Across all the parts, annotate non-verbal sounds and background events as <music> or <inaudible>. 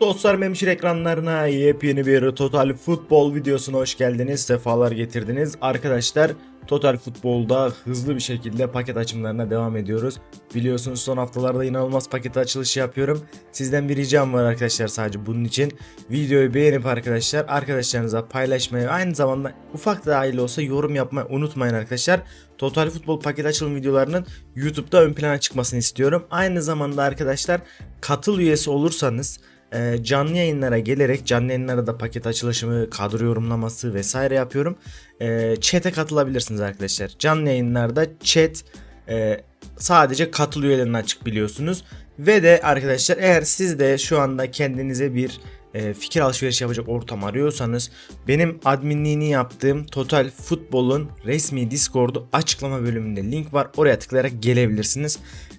Dostlar Memşir ekranlarına yepyeni bir Total Futbol videosuna hoş geldiniz. Sefalar getirdiniz. Arkadaşlar Total Futbol'da hızlı bir şekilde paket açımlarına devam ediyoruz. Biliyorsunuz son haftalarda inanılmaz paket açılışı yapıyorum. Sizden bir ricam var arkadaşlar sadece bunun için. Videoyu beğenip arkadaşlar arkadaşlarınıza paylaşmayı aynı zamanda ufak da dahil olsa yorum yapmayı unutmayın arkadaşlar. Total Futbol paket açılım videolarının YouTube'da ön plana çıkmasını istiyorum. Aynı zamanda arkadaşlar katıl üyesi olursanız e, canlı yayınlara gelerek canlı yayınlara da paket açılışımı, kadro yorumlaması vesaire yapıyorum. E, chat'e katılabilirsiniz arkadaşlar. Canlı yayınlarda chat e, sadece katıl üyelerine açık biliyorsunuz. Ve de arkadaşlar eğer siz de şu anda kendinize bir e, fikir alışverişi yapacak ortam arıyorsanız benim adminliğini yaptığım Total Futbol'un resmi Discord'u açıklama bölümünde link var. Oraya tıklayarak gelebilirsiniz.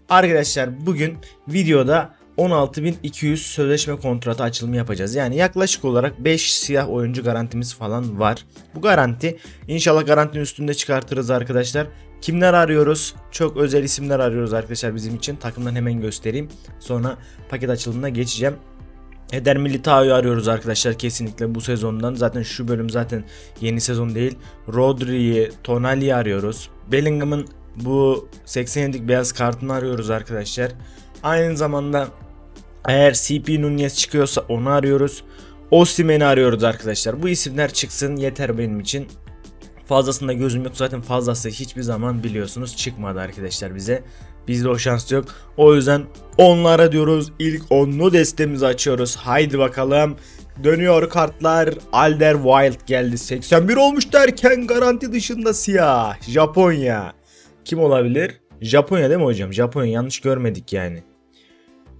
Arkadaşlar bugün videoda 16.200 sözleşme kontratı açılımı yapacağız. Yani yaklaşık olarak 5 siyah oyuncu garantimiz falan var. Bu garanti inşallah garantinin üstünde çıkartırız arkadaşlar. Kimler arıyoruz? Çok özel isimler arıyoruz arkadaşlar bizim için. Takımdan hemen göstereyim. Sonra paket açılımına geçeceğim. Eder Militao'yu arıyoruz arkadaşlar kesinlikle bu sezondan. Zaten şu bölüm zaten yeni sezon değil. Rodri'yi, Tonali'yi arıyoruz. Bellingham'ın bu 87'lik beyaz kartını arıyoruz arkadaşlar. Aynı zamanda eğer CP Nunez çıkıyorsa onu arıyoruz. Osimhen'i arıyoruz arkadaşlar. Bu isimler çıksın yeter benim için. Fazlasında gözüm yok zaten fazlası hiçbir zaman biliyorsunuz çıkmadı arkadaşlar bize. Bizde o şans yok. O yüzden onlara diyoruz. İlk onlu destemizi açıyoruz. Haydi bakalım. Dönüyor kartlar. Alder Wild geldi. 81 olmuş derken garanti dışında siyah. Japonya. Kim olabilir? Japonya değil mi hocam? Japonya yanlış görmedik yani.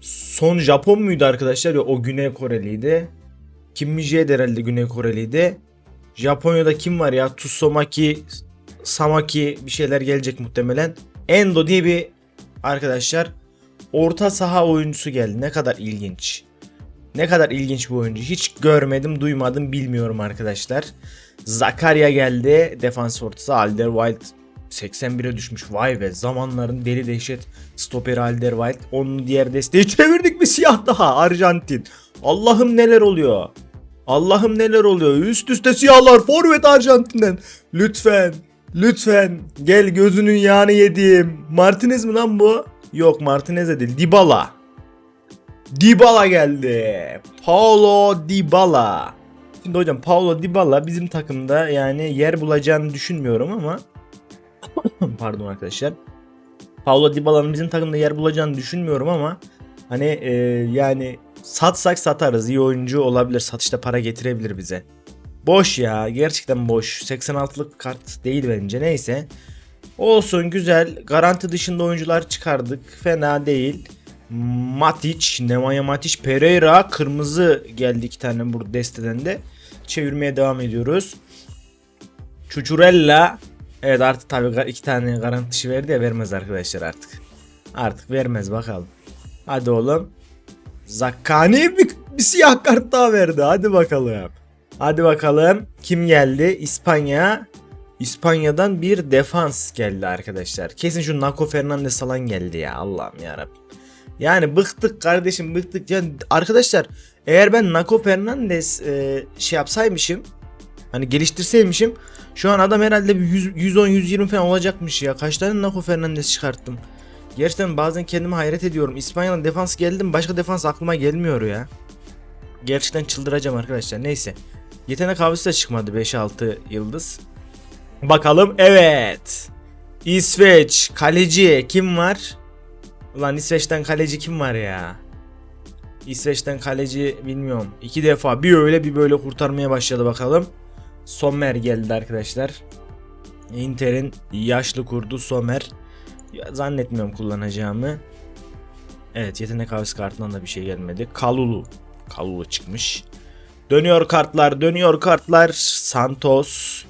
Son Japon muydu arkadaşlar? Yok o Güney Koreliydi. Kim Miji'ye herhalde Güney Koreliydi. Japonya'da kim var ya? Tsumaki, Samaki bir şeyler gelecek muhtemelen. Endo diye bir arkadaşlar orta saha oyuncusu geldi. Ne kadar ilginç. Ne kadar ilginç bu oyuncu. Hiç görmedim, duymadım, bilmiyorum arkadaşlar. Zakaria geldi. Defans ortası Alder Wild 81'e düşmüş. Vay be zamanların deli dehşet stoperi Alder Wild. Onun diğer desteği çevirdik bir siyah daha Arjantin. Allah'ım neler oluyor. Allah'ım neler oluyor. Üst üste siyahlar forvet Arjantin'den. Lütfen. Lütfen. Gel gözünün yağını yediğim. Martinez mi lan bu? Yok Martinez de değil. Dybala. Dybala geldi. Paulo Dybala. Şimdi hocam Paulo Dybala bizim takımda yani yer bulacağını düşünmüyorum ama <laughs> pardon arkadaşlar. Paulo Dybala'nın bizim takımda yer bulacağını düşünmüyorum ama hani e, yani satsak satarız. İyi oyuncu olabilir. Satışta para getirebilir bize. Boş ya. Gerçekten boş. 86'lık kart değil bence. Neyse. Olsun güzel. Garanti dışında oyuncular çıkardık. Fena değil. Matic, Nemanja Matic, Pereira, kırmızı geldi iki tane bu desteden de. Çevirmeye devam ediyoruz. Çuçurella. Evet artık tabii iki tane garanti dışı verdi ya vermez arkadaşlar artık. Artık vermez bakalım. Hadi oğlum. Zakani bir, bir siyah kart daha verdi. Hadi bakalım. Hadi bakalım. Kim geldi? İspanya. İspanya'dan bir defans geldi arkadaşlar. Kesin şu Naco Fernandez falan geldi ya. Allah'ım yarabbim. Yani bıktık kardeşim bıktık. Yani arkadaşlar eğer ben Naco Fernandez e, şey yapsaymışım hani geliştirseymişim şu an adam herhalde bir 110-120 falan olacakmış ya. Kaç tane Naco Fernandez çıkarttım. Gerçekten bazen kendime hayret ediyorum. İspanya'dan defans geldim başka defans aklıma gelmiyor ya. Gerçekten çıldıracağım arkadaşlar. Neyse. Yetenek avcısı da çıkmadı 5-6 yıldız. Bakalım evet. İsveç kaleci kim var? Ulan İsveç'ten kaleci kim var ya? İsveç'ten kaleci bilmiyorum. İki defa bir öyle bir böyle kurtarmaya başladı bakalım. Sommer geldi arkadaşlar. Inter'in yaşlı kurdu Sommer. Zannetmiyorum kullanacağımı. Evet yetenek avcısı kartından da bir şey gelmedi. Kalulu. Kalulu çıkmış. Dönüyor kartlar dönüyor kartlar. Santos.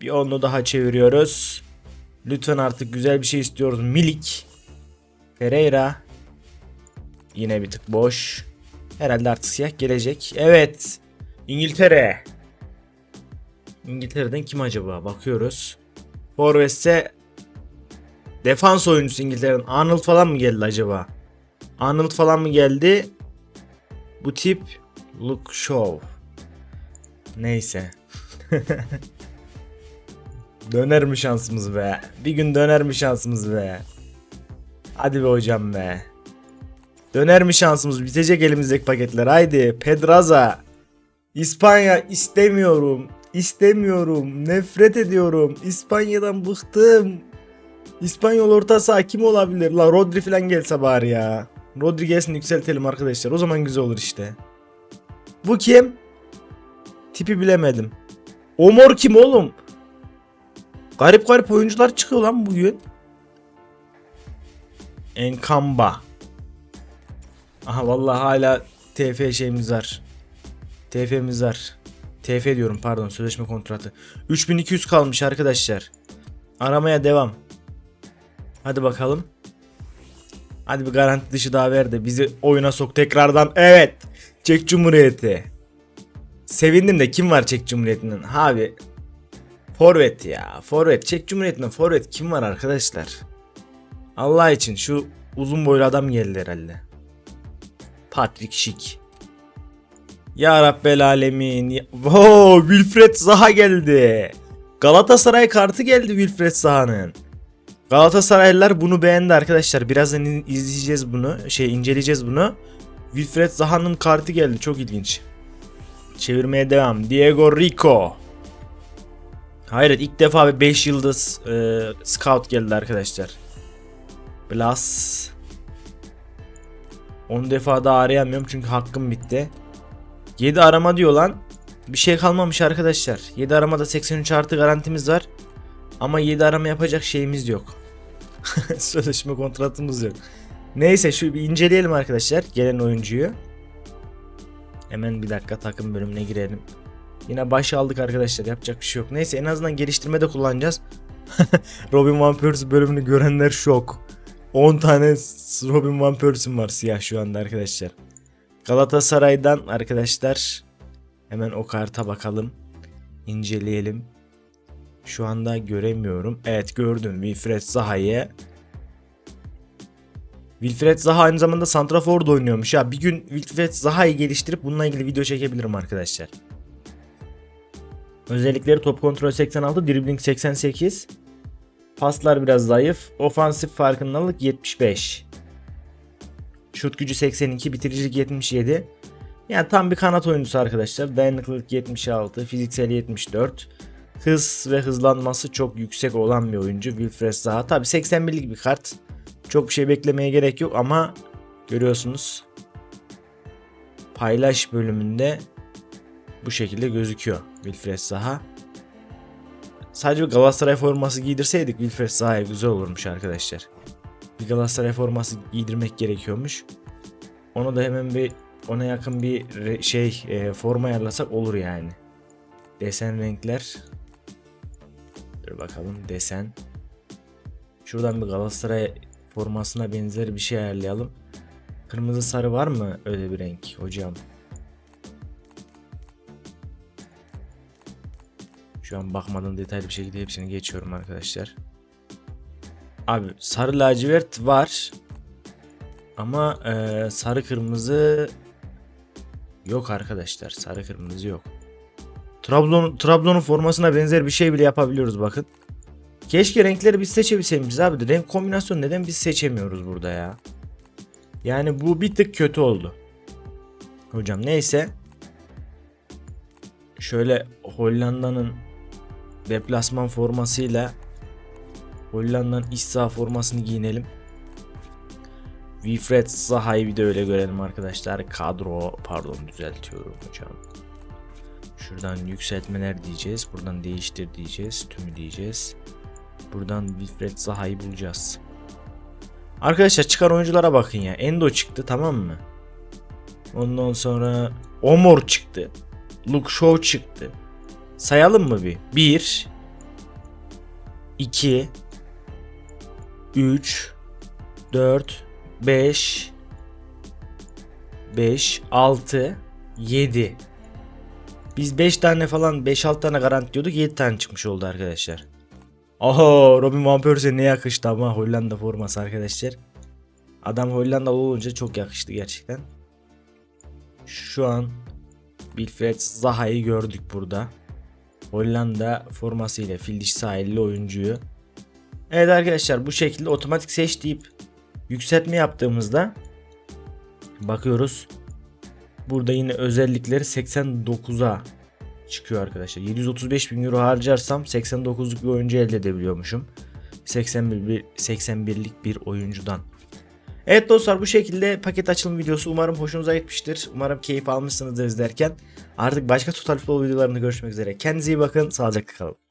Bir onu daha çeviriyoruz. Lütfen artık güzel bir şey istiyoruz. Milik. Ferreira. Yine bir tık boş. Herhalde artık siyah gelecek. Evet. İngiltere. İngiltere'den kim acaba? Bakıyoruz. Forvet'se defans oyuncusu İngiltere'den. Arnold falan mı geldi acaba? Arnold falan mı geldi? Bu tip look show. Neyse. <laughs> döner mi şansımız be? Bir gün döner mi şansımız be? Hadi be hocam be. Döner mi şansımız? Bitecek elimizdeki paketler. Haydi Pedraza. İspanya istemiyorum. İstemiyorum. Nefret ediyorum. İspanya'dan bıktım. İspanyol orta saha kim olabilir? La Rodri falan gelse bari ya. Rodri gelsin yükseltelim arkadaşlar. O zaman güzel olur işte. Bu kim? Tipi bilemedim. Omor kim oğlum? Garip garip oyuncular çıkıyor lan bugün. Enkamba. Aha vallahi hala TF şeyimiz var. TF'miz var. TF diyorum pardon sözleşme kontratı. 3200 kalmış arkadaşlar. Aramaya devam. Hadi bakalım. Hadi bir garanti dışı daha ver de bizi oyuna sok tekrardan. Evet. Çek Cumhuriyeti. Sevindim de kim var Çek Cumhuriyeti'nin? Abi. Forvet ya. Forvet. Çek Cumhuriyeti'nden forvet kim var arkadaşlar? Allah için şu uzun boylu adam geldi herhalde. Patrick Schick. Ya Rabbel Alemin. Wow, Wilfred Zaha geldi. Galatasaray kartı geldi Wilfred Zaha'nın. Galatasaraylılar bunu beğendi arkadaşlar. Birazdan izleyeceğiz bunu. Şey inceleyeceğiz bunu. Wilfred Zaha'nın kartı geldi. Çok ilginç. Çevirmeye devam. Diego Rico. Hayret ilk defa bir 5 yıldız e, scout geldi arkadaşlar. Blas. 10 defa daha arayamıyorum çünkü hakkım bitti. 7 arama diyor lan. Bir şey kalmamış arkadaşlar. 7 aramada 83 artı garantimiz var. Ama 7 arama yapacak şeyimiz yok. <laughs> Sözleşme kontratımız yok. Neyse şu bir inceleyelim arkadaşlar gelen oyuncuyu. Hemen bir dakika takım bölümüne girelim. Yine baş aldık arkadaşlar yapacak bir şey yok. Neyse en azından geliştirmede kullanacağız. <laughs> Robin Van Persie bölümünü görenler şok. 10 tane Robin Van Persie'm var siyah şu anda arkadaşlar. Galatasaray'dan arkadaşlar hemen o karta bakalım. İnceleyelim. Şu anda göremiyorum. Evet gördüm Wilfred Zaha'yı. Wilfred Zaha aynı zamanda Santrafor da oynuyormuş. Ya bir gün Wilfred Zaha'yı geliştirip bununla ilgili video çekebilirim arkadaşlar. Özellikleri top kontrol 86, dribbling 88. Paslar biraz zayıf. Ofansif farkındalık 75. Şut gücü 82, bitiricilik 77. Yani tam bir kanat oyuncusu arkadaşlar. Dayanıklılık 76, fiziksel 74. Hız ve hızlanması çok yüksek olan bir oyuncu Wilfred Zaha. Tabi 81'lik bir kart. Çok bir şey beklemeye gerek yok ama görüyorsunuz paylaş bölümünde bu şekilde gözüküyor Wilfred Zaha. Sadece Galatasaray forması giydirseydik Wilfred Zaha'ya güzel olurmuş arkadaşlar. Galatasaray forması giydirmek gerekiyormuş. Onu da hemen bir ona yakın bir şey e, forma ayarlasak olur yani. Desen renkler. Dur bakalım desen. Şuradan bir Galatasaray formasına benzer bir şey ayarlayalım. Kırmızı sarı var mı öyle bir renk hocam? Şu an bakmadan detaylı bir şekilde hepsini geçiyorum arkadaşlar. Abi sarı lacivert var. Ama e, sarı kırmızı yok arkadaşlar. Sarı kırmızı yok. Trabzon Trabzon'un formasına benzer bir şey bile yapabiliyoruz bakın. Keşke renkleri biz seçebilseymişiz abi de renk kombinasyonu neden biz seçemiyoruz burada ya? Yani bu bir tık kötü oldu. Hocam neyse. Şöyle Hollanda'nın deplasman formasıyla Hollanda'nın iç saha formasını giyinelim. Wilfred Zaha'yı bir de öyle görelim arkadaşlar. Kadro pardon düzeltiyorum hocam. Şuradan yükseltmeler diyeceğiz. Buradan değiştir diyeceğiz. Tümü diyeceğiz. Buradan Wilfred Zaha'yı bulacağız. Arkadaşlar çıkan oyunculara bakın ya. Endo çıktı tamam mı? Ondan sonra Omor çıktı. Luke Shaw çıktı. Sayalım mı bir? 1 2 3 4 5 5 6 7 Biz 5 tane falan 5-6 tane garanti diyorduk 7 tane çıkmış oldu arkadaşlar. Oho Robin Van Persie ne yakıştı ama Hollanda forması arkadaşlar. Adam Hollandalı olunca çok yakıştı gerçekten. Şu an Wilfred Zaha'yı gördük burada. Hollanda formasıyla fil dişi sahilli oyuncuyu. Evet arkadaşlar bu şekilde otomatik seç deyip yükseltme yaptığımızda bakıyoruz. Burada yine özellikleri 89'a çıkıyor arkadaşlar. 735 bin euro harcarsam 89'luk bir oyuncu elde edebiliyormuşum. 81 bir, 81'lik bir oyuncudan. Evet dostlar bu şekilde paket açılım videosu umarım hoşunuza gitmiştir. Umarım keyif almışsınızdır izlerken. Artık başka Total Futbol videolarında görüşmek üzere. Kendinize iyi bakın. Sağlıcakla kalın.